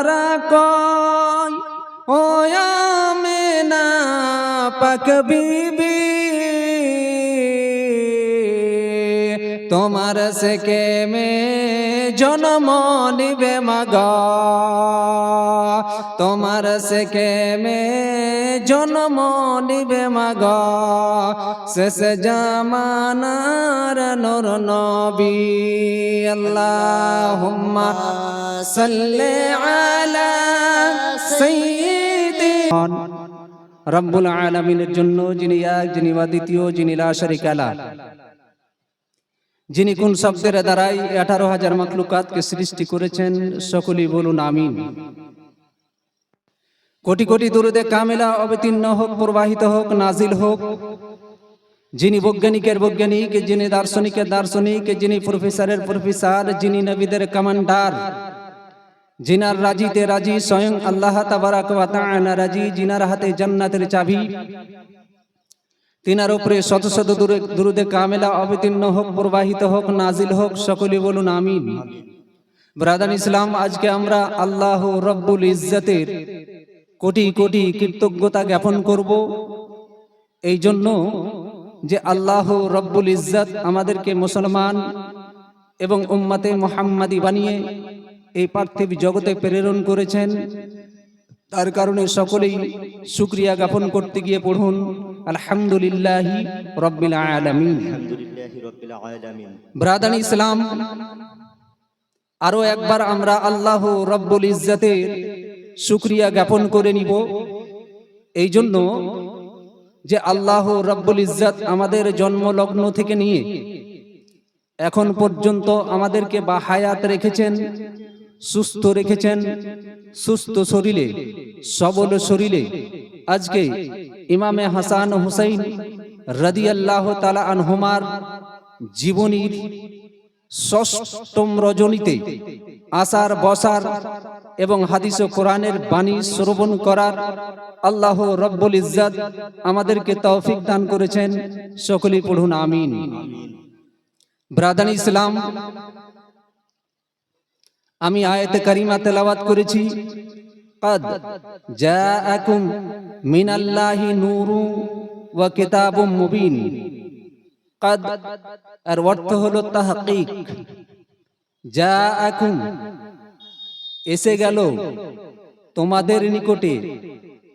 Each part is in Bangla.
তারা কয়, ও আমেনা পাক বিবি, তোমার সেকে মে জন্ম নিবে মাগ। তোমার সেকে মে জন্ম নিবে মাগ। শেষ জামানার নূর নবী, আল্লাহুম্মা রব্বুল আলামিনের জন্য যিনি এক, যিনি বা দ্বিতীয়, যিনি লা শারিকা লা। যিনি কোন শব্দের দ্বারাই আঠারো হাজার মাকলুকাতকে সৃষ্টি করেছেন, সকলেই বলুন আমিন। কোটি কোটি দুরুদে কামেলা অবতীর্ণ হোক, প্রবাহিত হোক, নাজিল হোক। যিনি বৈজ্ঞানিকের বৈজ্ঞানিক, যিনি দার্শনিকের দার্শনিক, যিনি প্রফেসরের প্রফেসর, যিনি নবীদের কমান্ডার। জিনার রাজিতে রাজি, স্বয়ং আল্লাহ রাজি, জিনার হাতে জান্নাতের চাবি। তিনার উপরে শত শত দূরে দুরুদে কামেলা অবতীর্ণ হোক, প্রবাহিত হোক, নাজিল হোক, সকলে বলুন আমিন। ব্রাদান ইসলাম, আজকে আমরা আল্লাহ রব্বুল ইজ্জতের কোটি কোটি কৃতজ্ঞতা জ্ঞাপন করব। এই জন্য যে আল্লাহ রব্বুল ইজ্জত আমাদেরকে মুসলমান এবং উম্মাতে মোহাম্মাদি বানিয়ে এই পার্থিব জগতে প্রেরণ করেছেন। তার কারণে সকলেই শুক্রিয়া জ্ঞাপন করতে গিয়ে পড়ুন আলহামদুলিল্লাহ রব্বিল আলামিন। ব্রাদান ইসলাম আরও একবার আমরা আল্লাহ রব্বুল ইজ্জতের শুক্রিয়া জ্ঞাপন করে নিব। এই জন্য যে আল্লাহ রব্বুল ইজ্জত আমাদের জন্মলগ্ন থেকে নিয়ে এখন পর্যন্ত আমাদেরকে বা হায়াত রেখেছেন সুস্থ রেখেছেন, সুস্থ শরীরে, সবল শরীরে। আজকে ইমামে হাসান হুসাইন রাদি আল্লাহ তালা আনহুমার জীবনীর ষষ্ঠম রজনীতে আসার, বসার এবং হাদিস ও কোরআনের বাণী শ্রবণ করার আল্লাহ রব্বুল ইজ্জাত আমাদেরকে তৌফিক দান করেছেন। সকলেই পড়ুন, আমিন। ব্রাদান ইসলাম আমি আয়াতে কারিমা তেলাওয়াত করেছি قد جاءكم من الله نور وكتاب مبين قد এর অর্থ হলো তাহকিক জাআকুম এসে গেল তোমাদের নিকটে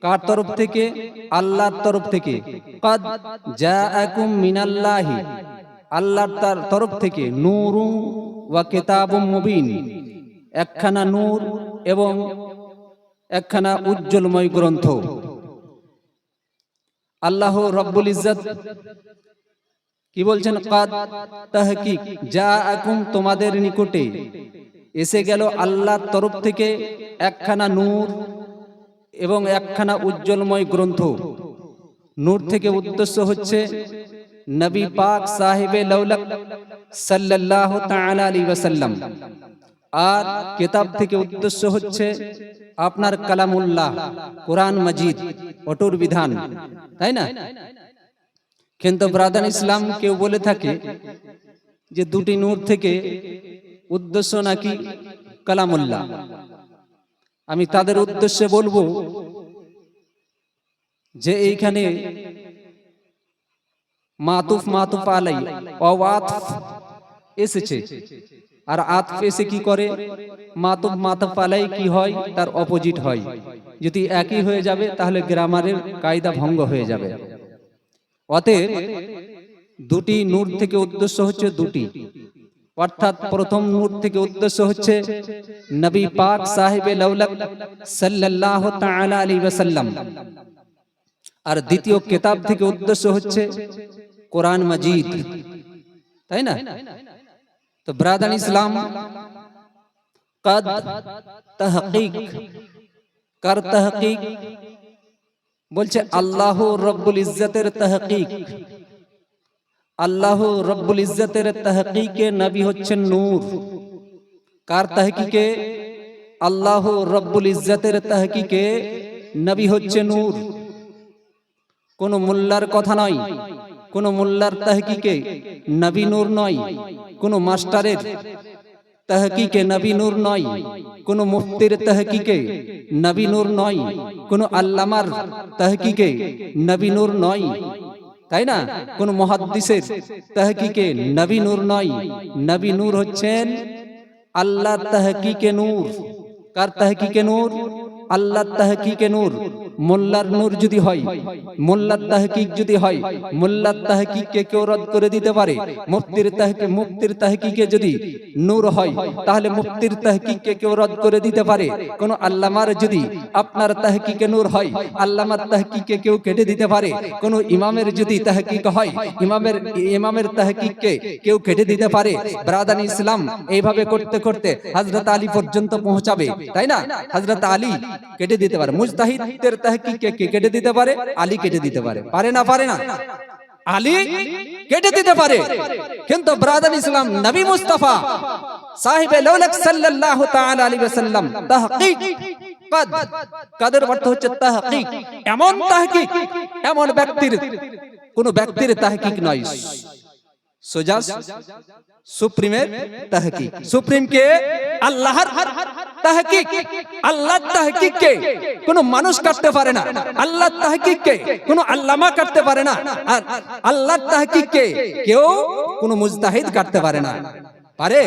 কার তরফ থেকে আল্লাহর তরফ থেকে কদ জাআকুম মিনাল্লাহি আল্লাহর তার তরফ থেকে নূরু ওয়া কিতাবুম মুবিন একখানা নূর এবং একখানা উজ্জ্বলময় গ্রন্থ। আল্লাহ রব্বুল ইজ্জত কি বলছেন? কাদ তাহকিক যা আকুম তোমাদের নিকটে। এসে গেল আল্লাহর তরফ থেকে একখানা নূর এবং একখানা উজ্জ্বলময় গ্রন্থ। নূর থেকে উদ্দেশ্য হচ্ছে নবী পাক সাহেবে লৌলক সাল্লাল্লাহু তাআলা আলাইহি ওয়াসাল্লাম। আর কেতাব থেকে উদ্দেশ্য হচ্ছে আপনার কালামুল্লাহ, কোরআন মজিদ অটুর বিধান, তাই না? কিন্তু ব্রাদান ইসলাম কেউ বলে থাকে যে দুটি নূর থেকে উদ্দেশ্য নাকি কালামুল্লাহ। আমি তাদের উদ্দেশ্যে বলব যে এইখানে মাতুফ মাতুফ আলাই অওয়াত এসেছে। আর আতফ এসে কি করে? মাতব মাতুফ পালাই কি হয়? তার অপোজিট হয়। যদি একই হয়ে যাবে, তাহলে গ্রামারের কায়দা ভঙ্গ হয়ে যাবে। অতএব দুটি নূর থেকে উদ্দেশ্য হচ্ছে দুটি। অর্থাৎ প্রথম নূর থেকে উদ্দেশ্য হচ্ছে নবী পাক সাহেবে লৌলক সাল্লাল্লাহু তাআলা আলাইহি ওয়াসাল্লাম। আর দ্বিতীয় কিতাব থেকে উদ্দেশ্য হচ্ছে কোরআন মাজিদ। তাই না? তো ব্রাদান ইসলাম, কদ তাহকিক, কার তাহকিক? বলছে, আল্লাহ রব্বুল ইজ্জতের তাহকিক। আল্লাহ রব্বুল ইজ্জতের তাহকিকে নবী হচ্ছেন নূর। কার তাহকিকে? আল্লাহ রব্বুল ইজ্জতের তাহকিকে নবী হচ্ছে নূর। কোন মোল্লার কথা নয়। কোন মোল্লার তাহকিকে নবী নূর নয়, কোন মাস্টারের তাহকিকে নবী নূর নয়, কোন মুফতির তাহকিকে নবী নূর নয়, কোন আল্লামার তাহকিকে নবী নূর নয়, তাই না? কোন মহাদ্দিসের তাহকিকে নবী নূর নয়, নবী নূর হচ্ছেন আল্লাহ তহকিকে নূর। কার তহকিকে নূর? আল্লাহ তহকিকে নূর। মোল্লার নূর যদি হয়, মোল্লার তাহকিক যদি হয়, মোল্লার তাহকিককে কেউ রদ করে দিতে পারে, মুফতির তাহকিক মুফতির তাহকিকে যদি নূর হয়, তাহলে মুফতির তাহকিককে কেউ রদ করে দিতে পারে। কোন আল্লামার যদি আপনার তাহকিকে নূর হয়, আল্লামার তাহকিককে কেউ কেটে দিতে পারে। কোন ইমামের যদি তাহকিক হয়, ইমামের ইমামের তাহকিককে কেউ কেটে দিতে পারে। ব্রাদান ইসলাম এইভাবে করতে করতে হযরত আলী পর্যন্ত পৌঁছাবে, তাই না? হযরত আলী কেটে দিতে পারে। মুজতাহিদের তাহকিককে কে? কেটে দিতে পারে? আলী কেটে দিতে পারে। পারে না? পারে না? আলী কেটে দিতে পারে। কিন্তু ব্রাদান ইসলাম নবী মুস্তাফা সাহিবে লৌলক সাল্লাল্লাহু তাআলা আলাইহি তাহকিক। কদ কদের অর্থ হচ্ছে তাহকিক? এমন তাহকিক, এমন ব্যক্তির। কোন ব্যক্তির তাহকিক নয়। সোজা সুপ্রিমের তাহকিক সুপ্রিম কে আল্লাহর তাহকিক আল্লাহর তাহকিক কে কোন মানুষ কাটতে পারে না আল্লাহর তাহকিক কে কোন আল্লামা কাটতে পারে না আর আল্লাহর তাহকিক কে কেউ কোন মুজতাহিদ কাটতে পারে না পারে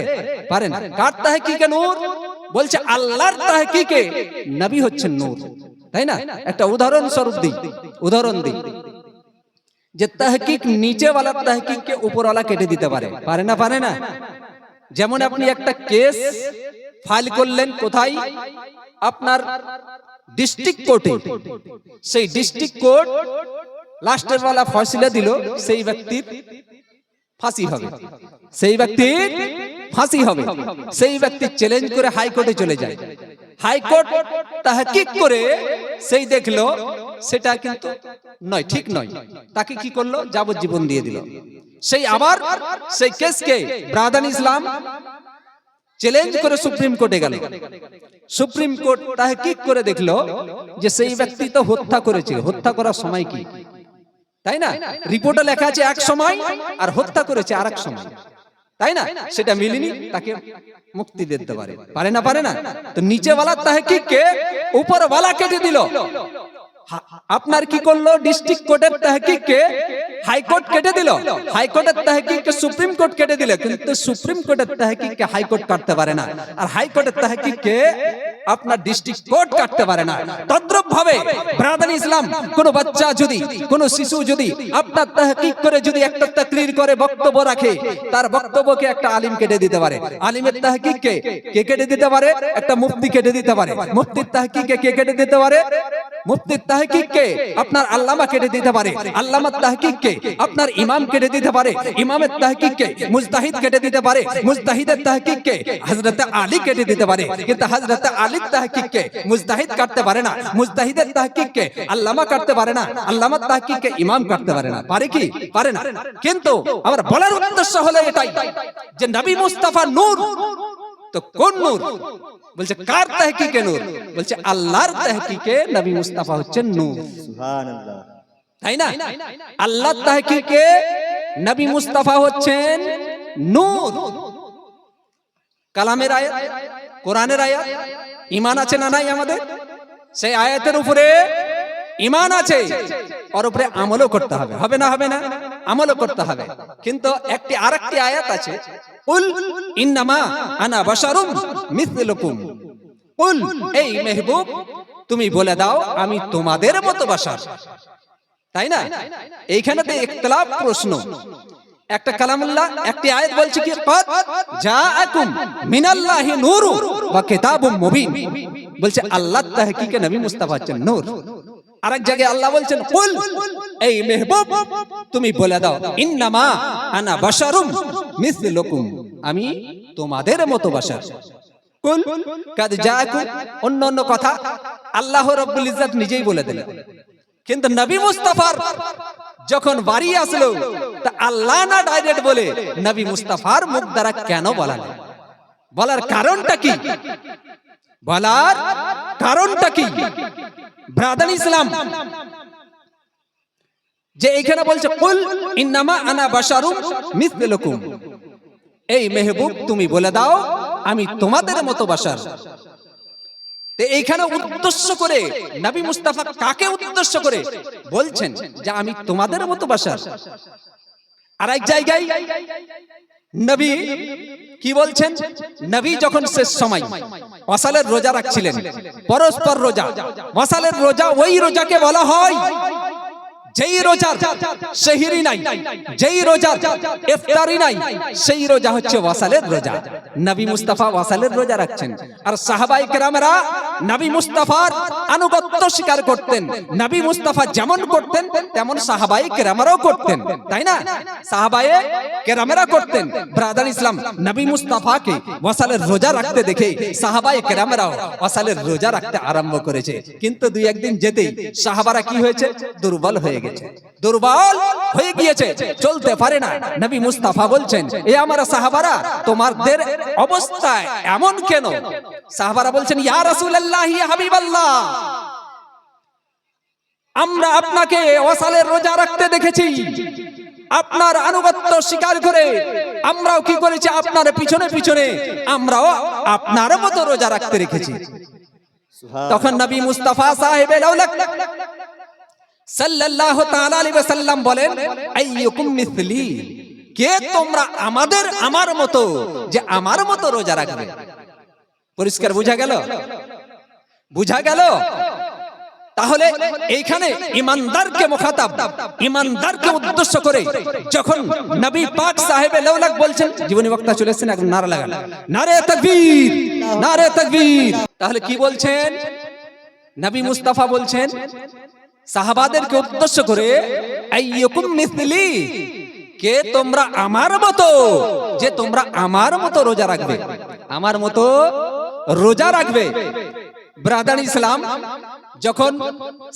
পারে না কার তাহকিকে নূর বলছে আল্লাহর তাহকিকে নবী হচ্ছেন নূর তাই না? একটা উদাহরণ স্বরূপ দিই। উদাহরণ দিই। যে তাহকিক নিচেওয়ালা তাহকিককে উপরওয়ালা কেটে দিতে পারে। পারে না পারে না? যেমন আপনি একটা কেস ফাইল করলেন কোথায়? আপনার ডিস্ট্রিক্ট কোর্টে। সেই ডিস্ট্রিক্ট কোর্ট লাস্টের বেলা ফয়সলা দিল, সেই ব্যক্তির ফাঁসি হবে। সেই ব্যক্তির ফাঁসি হবে। সেই ব্যক্তি চ্যালেঞ্জ করে হাইকোর্টে চলে যায়। হাইকোর্ট তাহকিক করে সেই দেখল সেটা কিন্তু নয়, ঠিক নয়। তাকে কি করল? যাবজ্জীবন দিয়ে দিল। সেই আবার সেই কেসকে ব্রাদান ইসলাম চ্যালেঞ্জ করে সুপ্রিম কোর্টে গেল। সুপ্রিম কোর্ট তাহকিক করে দেখল? যে সেই ব্যক্তি তো হত্যা করেছে। হত্যা করার সময় কি? তাই না? রিপোর্টে লেখা আছে এক সময় আর হত্যা করেছে আর এক সময়। তাই না? সেটা মিলিনি, তাকে মুক্তি দিতে পারে। পারে না পারে না? তো নিচেওয়ালা তাহকিককে উপরওয়ালা কেটে দিল। আপনার কি করল? ডিস্ট্রিক্ট কোর্টের তাহকিককে হাইকোর্ট কেটে দিল। হাইকোর্টের তাহকিককে সুপ্রিম কোর্ট কেটে দিল। কিন্তু সুপ্রিম কোর্টের তাহকিককে হাইকোর্ট কাটতে পারে না। আর হাইকোর্টের তাহকিককে আপনার ডিস্ট্রিক্ট কোর্ট কাটতে পারে না। তদ্রুপ ভাবে ব্রাদান ইসলাম কোন বাচ্চা যদি, কোন শিশু যদি আপনার তাহকিক করে যদি একটা তাকরির করে, বক্তব্য রাখে, তার বক্তব্যকে একটা আলিম কেটে দিতে পারে। আলিমের তাহকিককে কে কেটে দিতে পারে? একটা মুফতি কেটে দিতে পারে। মুফতির তাহকিককে কে কেটে দিতে পারে? মুফতির তাহকিককে আপনার আল্লামা কেটে দিতে পারে, আল্লামার তাহকিককে আপনার ইমাম কেটে দিতে পারে, ইমামের মুজতাহিদ কেটে দিতে পারে, মুজতাহিদের আলী কেটে দিতে পারে, কিন্তু আলীর মুজতাহিদ কাটতে পারে না, মুজতাহিদের তাহকিককে আল্লামা কাটতে পারে না, আল্লামার তাহকিককে ইমাম কাটতে পারে না, পারে কি? পারে না। কিন্তু আমার বলার উদ্দেশ্য হলো এটাই, যে নবী মুস্তাফা নূর তো কোন নূর? বলছে কার তাহকিকে নূর? বলছে আল্লাহর তাহকিকে নবী মুস্তাফা হচ্ছেন নূর। সুবহানাল্লাহ। তাই না? আল্লাহ তাহকিকে নবী মুস্তাফা হচ্ছেন নূর। কালামের আয়াত কোরআনের আয়াত ইমান আছে না নাই আমাদের? সেই আয়াতের উপরে ইমান আছে। ওর উপরে আমলও করতে হবে। হবে না হবে না? আমলও করতে হবে। কিন্তু একটি আরেকটি আয়াত আছে, উল ইন্নামা আনা বাশারুম মিথলুকুম উল, এই মেহবুব, তুমি বলে দাও, আমি তোমাদের মতো বাসার তাই না? এইখানেতে ইখতিলাফ প্রশ্ন। একটা কালামুল্লাহ, একটি আয়াত বলছে কি? কদ জাআকুম মিনাল্লাহি নূরু ওয়া কিতাবুম মুবিন। বলছে, আল্লাহ তাহকিকে নবী মুস্তাফা হচ্ছেন নূর। আরেক জায়গায় আল্লাহ বলছেন কুল এই মেহবুব তুমি বলে দাও ইন্নামা আনা বাশারুম মিসলুকুম আমি তোমাদের মতো বাশার। কুল কাদ জাআকুম অন্য অন্য কথা আল্লাহ রাব্বুল ইজ্জত নিজেই বলে দিলেন। কিন্তু নবী মুস্তাফার যখন বাড়ি আসলো তা আল্লাহ না ডাইরেক্ট বলে নবী মুস্তাফার মুখ দ্বারা কেন বলালেন বলার কারণটা কি? বলার কারণটা কি? ব্রাদান ইসলাম। যে এখানে বলছে, কুল ইন্নামা আনা বাশারুম মিসলুকুম এই মেহবুব, তুমি বলে দাও, আমি তোমাদের মতো বাসার এইখানে উদ্দেশ্য করে নবী মুস্তাফা কাকে উদ্দেশ্য করে বলছেন যে, আমি তোমাদের মতো বাসার আর এক জায়গায় নবী কি বলছেন? নবী যখন শেষ সময় ওয়াসালের রোজা রাখছিলেন, পরস্পর রোজা ওয়াসালের রোজা ওই রোজাকে বলা হয় যেই রোজার সেহিরি নাই, যেই রোজার ইফতারি নাই, সেই রোজা হচ্ছে ওয়াসালের রোজা। নবী মুস্তাফা ওয়াসালের রোজা রাখছেন। আর সাহাবাই কেরামেরা নবী মুস্তাফার আনুগত্য স্বীকার করতেন। নবী মুস্তাফা যেমন করতেন, তেমন সাহাবাই কেরামেরাও করতেন। তাই না? সাহাবাই কেরামেরা করতেন। ব্রাদার ইসলাম, নবী মুস্তাফাকে ওয়াসালের রোজা রাখতে দেখে সাহাবাই কেরামেরাও ওয়াসালের রোজা রাখতে আরম্ভ করেছে। কিন্তু দুই একদিন যেতেই সাহাবারা কি হয়েছে? দুর্বল হয়ে গেছে। দুর্বল হয়ে গিয়েছে চলতে পারে না। নবী মুস্তাফা বলছেন এ আমার সাহাবারা তোমাদের অবস্থা এমন কেন? সাহাবারা বলছেন ইয়া রাসূলুল্লাহ ইয়া হাবিবাল্লাহ আমরা আপনাকে রোজা রাখতে দেখেছি। আপনার আনুগত্য স্বীকার করে আমরাও কি করেছি? আপনার পিছনে পিছনে আমরাও আপনার মতো রোজা রাখতে রেখেছি। তখন নবী মুস্তাফা সাহেব সাল্লাল্লাহু তাআলা আলাইহি বলেন, আইয়ুকুম মিসলি, কে তোমরা আমাদের, আমার মতো, যে আমার মতো রোজা রাখবে? পরিষ্কার বুঝা গেল? গেল? তাহলে এইখানে ইমানদারকে ইমানদারকে উদ্দেশ্য করে যখন নবী পাক সাহেবে লৌলাক বলছেন, জীবনী বক্তা চলে এসেছেন, এখন নারা লাগান। নারে তাকবীর নারে তাকবীর। তাহলে কি বলছেন? নবী মুস্তাফা বলছেন সাহাবাদেরকে উদ্দেশ্য করে কে তোমরা আমার মতো, যে তোমরা আমার মতো রোজা রাখবে? আমার মতো রোজা রাখবে? ব্রাদার ইসলাম, যখন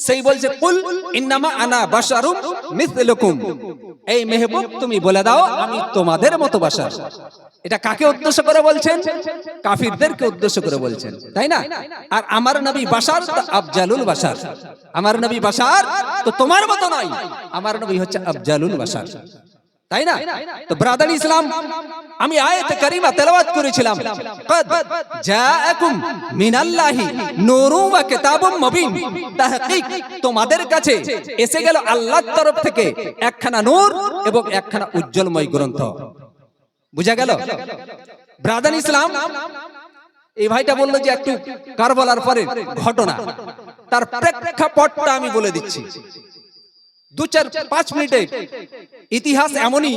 সেই বলছে, কুল ইন্নামা আনা বাশারুম মিসলুকুম। এই মেহবুব, তুমি বলে দাও, আমি তোমাদের মতো বাশার। এটা কাকে উদ্দেশ্য করে বলছেন? কাফিরদেরকে উদ্দেশ্য করে বলছেন, তাই না? আর আমার নবী বাশার তো আফজালুল বাশার। আমার নবী বাশার তো তোমার মতো নয়, আমার নবী হচ্ছে আফজালুল বাশার। তাই না? তো ব্রাদার ইসলাম, আমি আয়াত কারিমা তেলাওয়াত করেছিলাম। قد জাআকুম মিনাল্লাহি নূরুম ওয়া কিতাবুম মুবিন। তাহকিক তোমাদের কাছে এসে গেল আল্লাহর তরফ থেকে একখানা নূর এবং একখানা উজ্জ্বলময় গ্রন্থ। বুঝা গেল? ব্রাদার ইসলাম এই ভাইটা বলল যে একটু কারবালার পরে ঘটনা। তার প্রেক্ষাপটটা আমি বলে দিচ্ছি। দু চার পাঁচ মিনিটে ইতিহাস এমনই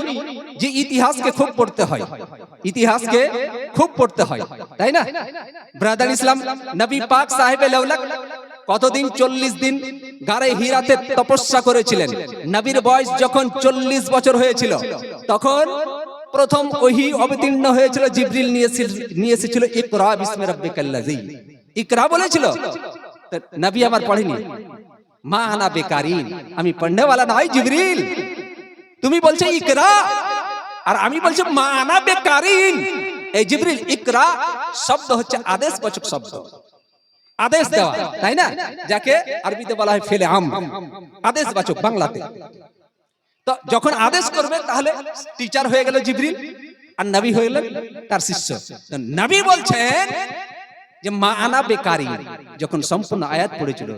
যে ইতিহাসকে খুব পড়তে হয়। ইতিহাসকে খুব পড়তে হয়। তাই না? ব্রাদার ইসলাম নবী পাক সাহেবে লাউলাক কতদিন চল্লিশ দিন গারে হিরাতে তপস্যা করেছিলেন। নবীর বয়স যখন চল্লিশ বছর হয়েছিল তখন প্রথম ওহি অবতীর্ণ হয়েছিল, জিব্রিল নিয়ে এসে- নিয়ে এসেছিল, ইকরা বিস্মে রাব্বিকাল্লাযী ইকরা বলেছিল নবী আমার পড়েনি। মা আনা বেকারিন। আমি পড়নে वाला নয়, জিবরিল। তুমি বলছো ইকরা? আর আমি বলছি মা আনা বেকারিন। এই জিবরিল, ইকরা শব্দ হচ্ছে আদেশবাচক শব্দ। আদেশ দেওয়া, তাই না? যাকে আরবিতে বলা হয় ফেলে আম। আদেশবাচক বাংলাতে। তো যখন আদেশ করবে, তাহলে টিচার হয়ে গেল জিবরিল, আর নবী হয়ে গেলেন তার শিষ্য। নবী বলছেন যে, মা আনা বেকারি, যখন সম্পূর্ণ আয়াত পড়েছিল,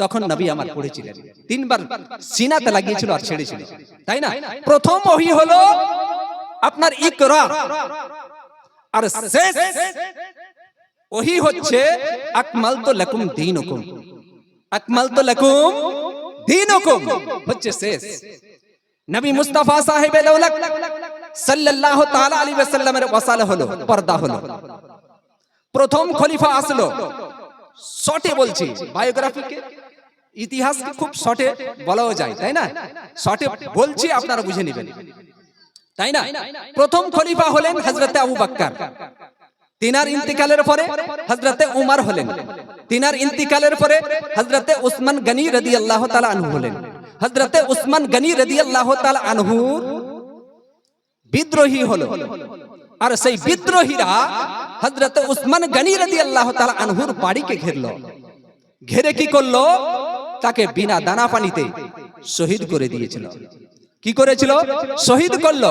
তখন নবী আমার পড়েছিলেন। তিনবার সিনাতে লাগিয়েছিল আর ছেড়েছিল। তাই না? প্রথম ওহি হলো আপনার ইকরা। আর শেষ ওহি হচ্ছে আকমাল তো লাকুম দীনুকুম। আকমাল তো লাকুম দীনুকুম হচ্ছে শেষ। নবী মুস্তাফা সাহেব লৌলাক সাল্লাল্লাহু তাআলা আলাইহি ওয়াসাল্লামের ওয়াসালা হলো, পর্দা হলো। প্রথম খলিফা আসলো শর্টে বলছি, বায়োগ্রাফিকে, ইতিহাসকে খুব শর্টে বলাও যায়, তাই না? শর্টে বলছি, আপনারা বুঝে নেবেন। তাই না? প্রথম খলিফা হলেন হযরতে আবু বকর তিনার ইন্তিকালের পরে হযরতে উমর হলেন। তিনার ইন্তিকালের পরে হযরতে উসমান গনি রাদিয়াল্লাহু তাআলা আনহু হলেন। হযরতে উসমান গনি রাদিয়াল্লাহু তাআলা আনহু বিদ্রোহী হলো। আর সেই বিদ্রোহীরা হযরত উসমান গনি রাদিয়াল্লাহু তাআলা আনহুর বাড়িকে ঘেরলো। ঘেরে কি করল? তাকে বিনা দানা পানিতে শহীদ করে দিয়েছিল। কি করেছিল? শহীদ করল।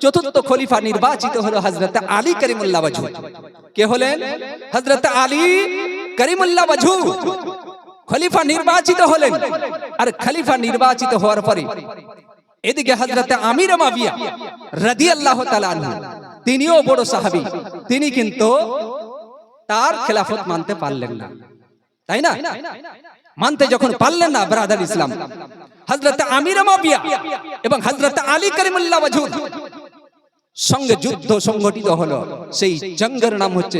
চতুর্থ খলিফা নির্বাচিত হলো হজরত আলী করিমুল্লাহ বাজু কে হলেন? হজরত আলী করিমুল্লাহ বাজু খলিফা নির্বাচিত হলেন। আর খলিফা নির্বাচিত হওয়ার পরে এদিকে হজরত আমির মাবিয়া রাদি আল্লাহ তিনিও বড় সাহাবি, তিনি কিন্তু তার খেলাফত মানতে পারলেন না। তাই না? মানতে যখন পারলেন না ব্রাদার ইসলাম হজরত আমির মাবিয়া এবং হজরত আলী করিমুল্লাহ ওয়াজুদ সঙ্গে যুদ্ধ সংগঠিত হলো। সেই জঙ্গের নাম হচ্ছে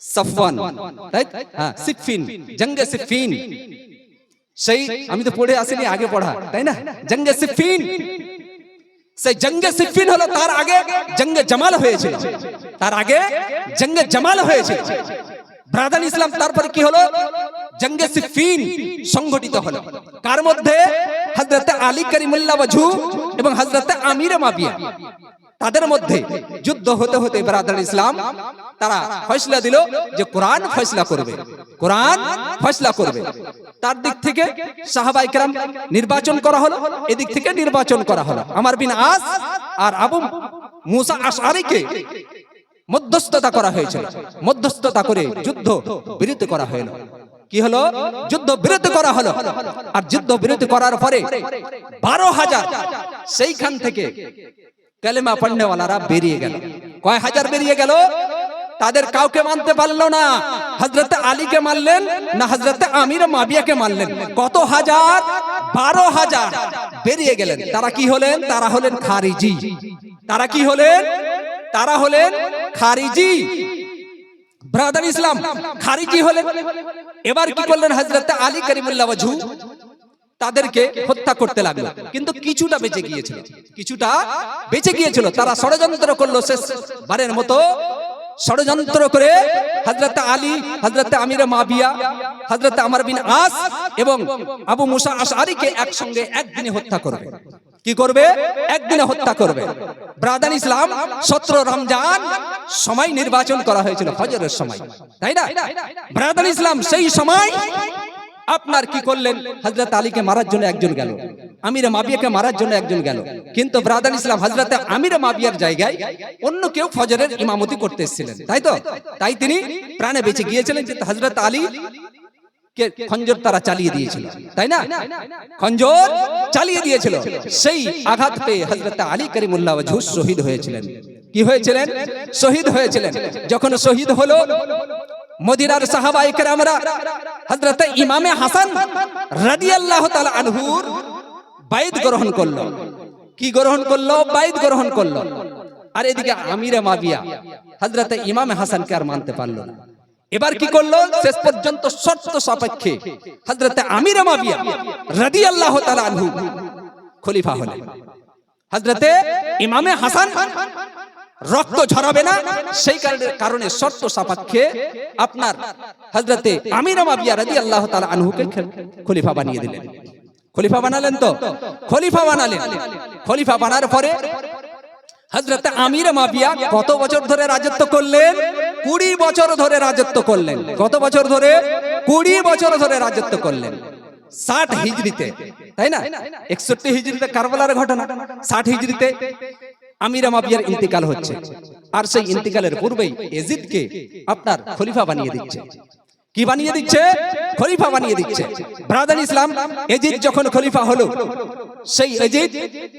সফওয়ান, তাই? হ্যাঁ সিফিন জঙ্গে সিফিন সেই, আমি তো পড়ে আসিনি, আগে পড়া, তাই না? জঙ্গে সিফিন সেই জঙ্গে সিফিন হলো তার আগে জঙ্গে জামাল হয়েছে। তার আগে জঙ্গে জামাল হয়েছে। ব্রাদান ইসলাম, তারপরে কি হলো? জঙ্গে সিফিন সংগঠিত হলো। কার মধ্যে? হযরত আলী করিমুল্লাহ ওয়াজু এবং হযরত আমির মাবিয়া। তাদের মধ্যে যুদ্ধ হতে হতে ব্রাদার ইসলাম, তারা ফয়সলা দিল যে কোরআন ফয়সলা করবে। কোরআন ফয়সলা করবে। তার দিক থেকে সাহাবাই কেরাম নির্বাচন করা হলো, এদিক থেকে নির্বাচন করা হলো। আমার বিন আস আর আবু মুসা আশআরিকে মধ্যস্থতা করা হয়েছিল মধ্যস্থতা করে যুদ্ধ বিরতি করা হলো। কি হলো? যুদ্ধ বিরতি করা হলো। আর যুদ্ধ বিরতি করার পরে বারো হাজার সেইখান থেকে কালেমা পড়নেওয়ালারা বেরিয়ে গেল। কয় হাজার বেরিয়ে গেল? তাদের কাউকে মানতে পারল না। হজরত আলীকে মারলেন না হজরত আমির মাবিয়াকে মারলেন কত হাজার? বারো হাজার বেরিয়ে গেলেন। তারা কি হলেন? তারা হলেন খারিজি। তারা কি হলেন? তারা হলেন খারিজি। ব্রাদার ইসলাম, খারিজি হলেন। এবার কি করলেন হজরত আলী করিমুল্লাহ তাদেরকে হত্যা করতে লাগল। কিন্তু কিছুটা বেঁচে গিয়েছিল। কিছুটা বেঁচে গিয়েছিল। তারা ষড়যন্ত্র করল শেষ বারের মতো। ষড়যন্ত্র করে হজরত আলী হজরত আমির মাবিয়া হজরত আমার বিন আস এবং আবু মুসা আশআরিকে একসঙ্গে একদিনে হত্যা করবে। কি করবে? একদিনে হত্যা করবে। ব্রাদান ইসলাম সতেরো রমজান সময় নির্বাচন করা হয়েছিল ফজরের সময়। তাই না? ব্রাদান ইসলাম সেই সময় আপনার কি করলেন? হজরত আলীকে মারার জন্য একজন গেল। আমির মাবিয়াকে মারার জন্য একজন গেল। কিন্তু ব্রাদান ইসলাম হজরত আমির মাবিয়ার জায়গায় অন্য কেউ ফজরের ইমামতি করতে এসেছিলেন। তাই তো? তাই তিনি প্রাণে বেঁচে গিয়েছিলেন যে হজরত আলী কে চালিয়ে তাই না? চালিয়ে সেই আঘাত করিমুল্লাহ শহীদ হয়েছিলেন। কি হয়েছিলেন? শহীদ হয়েছিলেন। যখন শহীদ হলো মদিনার সাহাবাই কেরামরা হযরত ইমামে হাসান রাদিয়াল্লাহু তাআলা আনহুর বাইত গ্রহণ করল। কি গ্রহণ করল? বাইত গ্রহণ করল। আর এদিকে আমিরে মাবিয়া হযরত ইমামে হাসানকে আর মানতে পারল না। এবার কি করল? শেষ পর্যন্ত শর্ত সাপেক্ষে হযরত আমিরে মাবিয়া রাদিয়াল্লাহু তাআলা আনহু খলিফা হলেন। হযরতে ইমামে হাসান রক্ত ঝরাবে না, সেই কারণে কারণে শর্ত সাপেক্ষে আপনার হযরতে আমির মাবিয়া আল্লাহ তাআলা আনহুকে খলিফা বানিয়ে দিলেন। খলিফা বানালেন তো? খলিফা বানালেন। খলিফা বানার পরে হযরত আমির মাবিয়া কত বছর ধরে রাজত্ব করলেন? কুড়ি বছর ধরে রাজত্ব করলেন। কত বছর ধরে? কুড়ি বছর ধরে রাজত্ব করলেন। ষাট হিজড়িতে, তাই না? একষট্টি হিজড়িতে কারবালার ঘটনা। ষাট হিজড়িতে আমির মাবিয়ার ইন্তিকাল হচ্ছে। আর সেই ইন্তিকালের পূর্বেই এজিদকে আপনার খলিফা বানিয়ে দিচ্ছে। কি বানিয়ে দিচ্ছে? খলিফা বানিয়ে দিচ্ছে। ব্রাদার ইসলাম, এজিদ যখন খলিফা হলো, সেই এজিদ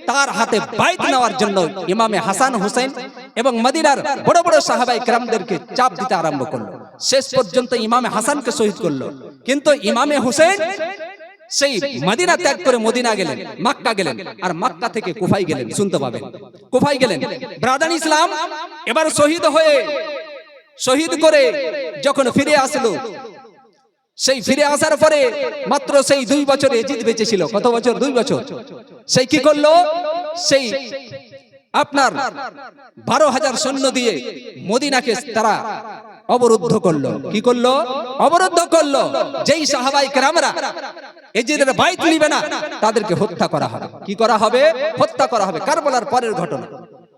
তার হাতে বাইত নেওয়ার জন্য ইমামে হাসান হোসেন এবং মদিনার বড় বড় সাহাবাই ক্রামদেরকে চাপ দিতে আরম্ভ করল। শেষ পর্যন্ত ইমামে হাসানকে শহীদ করল। কিন্তু ইমামে হোসেন সেই মদিনা ত্যাগ করে মদিনা গেলেন মাক্কা গেলেন আর মাক্কা থেকে কুফাই গেলেন শুনতে পাবেন। কুফাই গেলেন। ব্রাদান ইসলাম এবার শহীদ হয়ে শহীদ করে যখন ফিরে আসলো সেই ফিরে আসার পরে মাত্র সেই দুই বছরে জিত বেঁচে ছিল কত বছর? দুই বছর। সেই কি করল? সেই আপনার বারো হাজার সৈন্য দিয়ে মদিনাকে তারা অবরুদ্ধ করল। কি করল? অবরুদ্ধ করল। যেই সাহাবাই কেরামরা এজিদের বাইত নিবে না, তাদেরকে হত্যা করা হবে। কি করা হবে? হত্যা করা হবে। কারবালার পরের ঘটনা।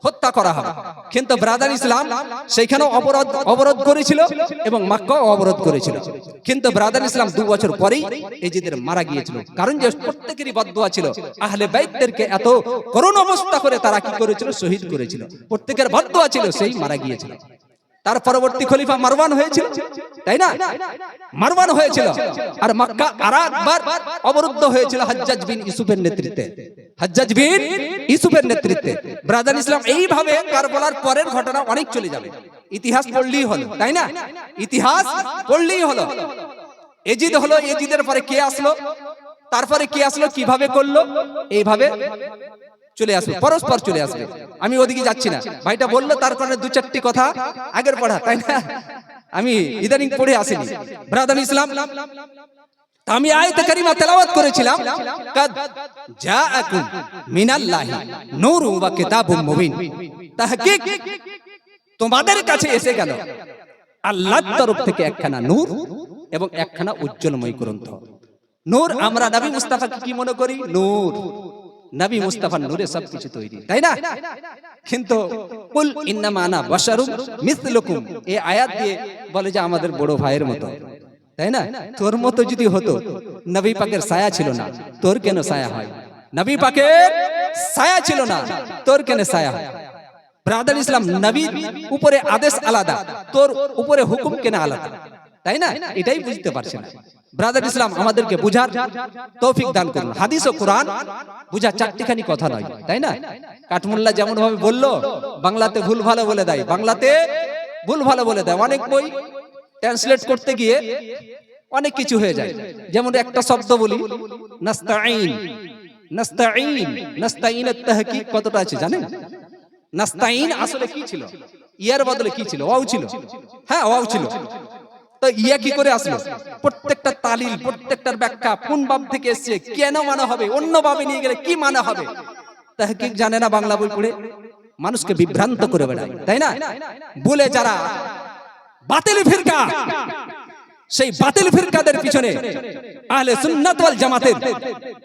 হত্যা করা হবে। কিন্তু ব্রাদার ইসলাম সেইখানেও অবরোধ অবরোধ করেছিল এবং মক্কাও অবরোধ করেছিল। কিন্তু ব্রাদার ইসলাম দু বছর পরেই এজিদের মারা গিয়েছিল। কারণ যে প্রত্যেকেরই বদুয়া ছিল, আহলে বাইতদেরকে এত করুণ অবস্থা করে তারা কি করেছিল? শহীদ করেছিল। প্রত্যেকের বদুয়া ছিল, সেই মারা গিয়েছিল। তার পরবর্তী খলিফা মারওয়ান হয়েছিল, তাই না? মারওয়ান হয়েছিল। আর মক্কা আর একবার অবরুদ্ধ হয়েছিল হজ্জাজ বিন ইউসুফের নেতৃত্বে। হজ্জাজ বিন ইউসুফের নেতৃত্বে। ব্রাদার ইসলাম এইভাবে কারবালার পরের ঘটনা অনেক চলে যাবে। ইতিহাস পড়লেই হলো, তাই না? ইতিহাস পড়লেই হলো। এজিদ হলো, এজিদের পরে কে আসলো? তারপরে কে আসলো? কীভাবে করল? এইভাবে চলে আসবে, পরস্পর চলে আসবে। আমি ওদিকে যাচ্ছি না। ভাইটা বলল, তার কারণে দু চারটি কথা আগের পড়া, তাই না? আমি ইদানিং পড়ে আসিনি। ব্রাদান ইসলাম আমি আয়াতে কারিমা তেলাওয়াত করেছিলাম, কাদ জাআকুম মিনাল্লাহি নূরুন ওয়া কিতাবুম মুবিন। তাহকিক তোমাদের কাছে এসে গেল? আল্লাহর তরফ থেকে একখানা নূর এবং একখানা উজ্জ্বলময় গ্রন্থ। নূর আমরা নবী মুস্তাফাকে কি মনে করি? নূর। নবী মুস্তাফার নূরে সবকিছু তৈরি। তাই না? কিন্তু কুল ইন্নামা আনা বাশারুম মিসলুকুম। এই আয়াত দিয়ে বলে যে আমাদের বড় ভাইয়ের মতো। তাই না? তোর মতো যদি হতো নবী পাকের ছায়া ছিল না। তোর কেন ছায়া হয়? নবী পাকের ছায়া ছিল না। তোর কেন ছায়া হয়? ব্রাদার ইসলাম নবীর উপরে আদেশ আলাদা। তোর উপরে হুকুম কেন আলাদা? তাই না? এটাই বুঝতে পারছে না। ব্রাদার ইসলাম আমাদেরকে বুঝার তৌফিক দান করুন। হাদিস ও কোরআন বুঝা চারটিখানি কথা নয়, তাই না? কাঠমুল্লা যেমন ভাবে বলল, বাংলাতে ভুল ভালো বলে দেয়। বাংলাতে ভুল ভালো বলে দেয়। অনেক বই ট্রান্সলেট করতে গিয়ে অনেক কিছু হয়ে যায়। যেমন একটা শব্দ বলি নাস্তাইন নাস্তাইন নাস্তাইনের তাহকিক কতটা আছে জানেন? নাস্তাইন আসলে কি ছিল? ইয়ার বদলে কি ছিল? ওয়াও ছিল। হ্যাঁ ওয়াও ছিল। তো ইয়া কি করে আসলো? প্রত্যেকটা তালিল প্রত্যেকটার ব্যাখ্যা কোন বাব থেকে এসেছে কেন মানা হবে অন্য ভাবে নিয়ে গেলে কি মানা হবে? তাহকিক জানে না বাংলা বই পড়ে। মানুষকে বিভ্রান্ত করে বেড়ায় তাই না? বলে যারা বাতিল ফিরকা সেই বাতিল ফিরকাদের পিছনে আহলে সুন্নাত ওয়াল জামাতের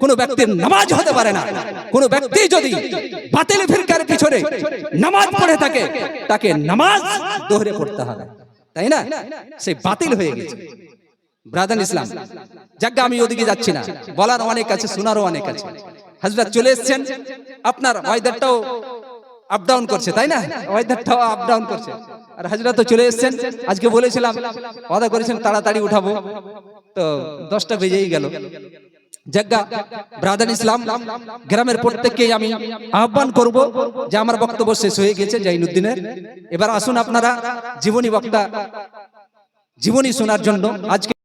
কোন ব্যক্তির নামাজ হতে পারে না। কোন ব্যক্তি যদি বাতিল ফিরকার পিছনে নামাজ পড়ে থাকে তাকে নামাজ দোহরে পড়তে হবে। তাই না? সেই বাতিল হয়ে গেছে। ব্রাদান ইসলাম যাজ্ঞা আমি ওদিকে যাচ্ছি না, বলার অনেক আছে, শোনারও অনেক আছে। হাজরত চলে এসছেন, আপনার ওয়েদারটাও আপ ডাউন করছে, তাই না? ওয়েদারটাও আপ ডাউন করছে। আর হাজরা তো চলে এসেছেন, আজকে বলেছিলাম, ওয়াদা করেছেন, তাড়াতাড়ি উঠাবো। তো দশটা বেজেই গেল। জাজ্ঞা ব্রাদার ইসলাম, গ্রামের প্রত্যেককে আমি আহ্বান করব যে আমার বক্তব্য শেষ হয়ে গেছে, জাইনুদ্দিনের। এবার আসুন আপনারা জীবনী বক্তা, জীবনী শোনার জন্য। আজকে